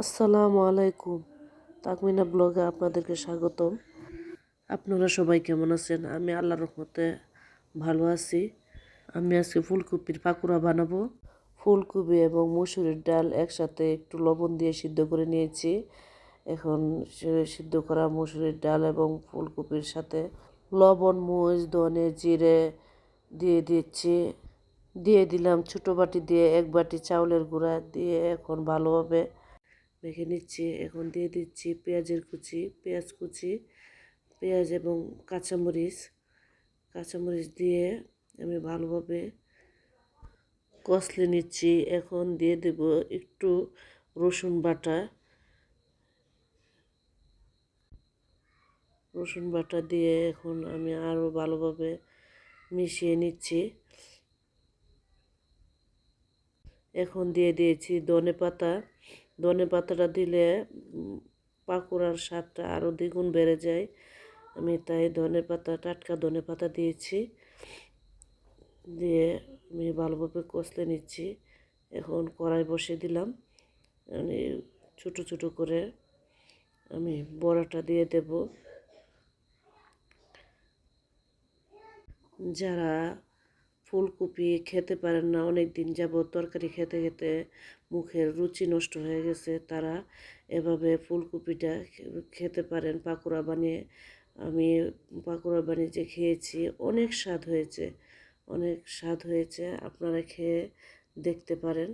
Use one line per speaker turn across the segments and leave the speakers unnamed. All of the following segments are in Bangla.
আসসালামু আলাইকুম। তাকমিনা ব্লগে আপনাদেরকে স্বাগতম। আপনারা সবাই কেমন আছেন? আমি আল্লাহর রহমতে ভালো আছি। আমি আজকে ফুলকপির পাকুড়া বানাবো। ফুলকপি এবং মুসুরির ডাল একসাথে একটু লবণ দিয়ে সিদ্ধ করে নিয়েছি। এখন সিদ্ধ করা মুসুরির ডাল এবং ফুলকপির সাথে লবণ, মরিচ, ধনে, জিরে দিয়ে দিচ্ছি। দিয়ে দিলাম ছোটো বাটি দিয়ে এক বাটি চাউলের গুঁড়া দিয়ে এখন ভালোভাবে মেখে নিচ্ছি, এখন দিয়ে দিচ্ছি পেঁয়াজের কুচি, পেঁয়াজ কুচি, পেঁয়াজ এবং কাঁচামরিচ। কাঁচামরিচ দিয়ে আমি ভালোভাবে কষলে নিচ্ছি। এখন দিয়ে দেব একটু রসুন বাটা। রসুন বাটা দিয়ে এখন আমি আরও ভালোভাবে মিশিয়ে নিচ্ছি। এখন দিয়ে দিয়েছি ধনে পাতা ধনে পাতাটা দিলে পাকোড়ার স্বাদটা আরও দ্বিগুণ বেড়ে যায়। আমি তাই ধনে পাতা, টাটকা ধনে পাতা দিয়েছি। দিয়ে আমি ভালোভাবে কষলে নিচ্ছি। এখন কড়াই বসিয়ে দিলাম। আমি ছোটো ছোটো করে আমি বড়াটা দিয়ে দেব। যারা ফুলকপি খেতে পারেন না অনেক দিন যাবত তরকারি খেতে খেতে মুখের রুচি নষ্ট হয়ে গেছে। তারা এভাবে ফুলকপিটা খেতে পারেন। পাকোড়া বানিয়ে, আমি পাকোড়া বানিয়ে যে খেয়েছি। অনেক স্বাদ হয়েছে, অনেক স্বাদ হয়েছে। আপনারা খেয়ে দেখতে পারেন।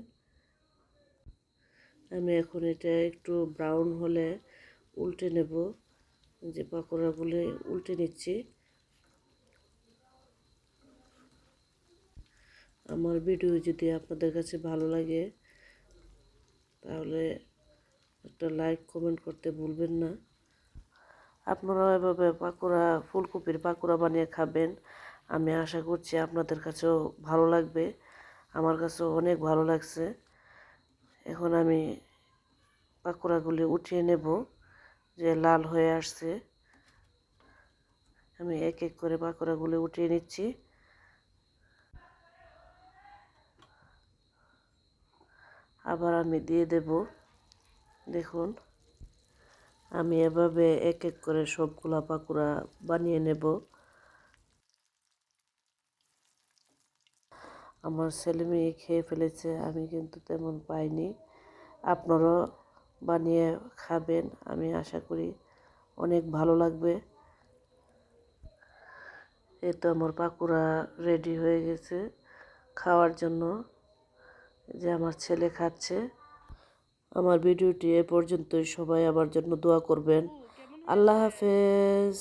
আমি এখন এটা একটু ব্রাউন হলে উল্টে নেব। যে পাকোড়াগুলো উল্টে নিচ্ছি। আমার ভিডিও যদি আপনাদের কাছে ভালো লাগে, তাহলে একটা লাইক, কমেন্ট করতে ভুলবেন না। আপনারাও এভাবে পাকোড়া, ফুলকপির পাকোড়া বানিয়ে খাবেন, আমি আশা করছি আপনাদের কাছেও ভালো লাগবে। আমার কাছেও অনেক ভালো লাগছে। এখন আমি পাকোড়াগুলি উঠিয়ে নেব, যে লাল হয়ে আসছে। আমি এক এক করে পাকোড়াগুলি উঠিয়ে নিচ্ছি। আবার আমি দিয়ে দেব। দেখুন, আমি এভাবে এক এক করে সবগুলা পাকুড়া বানিয়ে নেব। আমার ছেলে মেয়ে খেয়ে ফেলেছে, আমি কিন্তু তেমন পাইনি। আপনারাও বানিয়ে খাবেন, আমি আশা করি অনেক ভালো লাগবে। এই তো আমার পাকুড়া রেডি হয়ে গেছে খাওয়ার জন্য। যে আমার ছেলে খাচ্ছে। আমার ভিডিওটি এ পর্যন্তই। সবাই আমার জন্য দোয়া করবেন। আল্লাহ হাফেজ।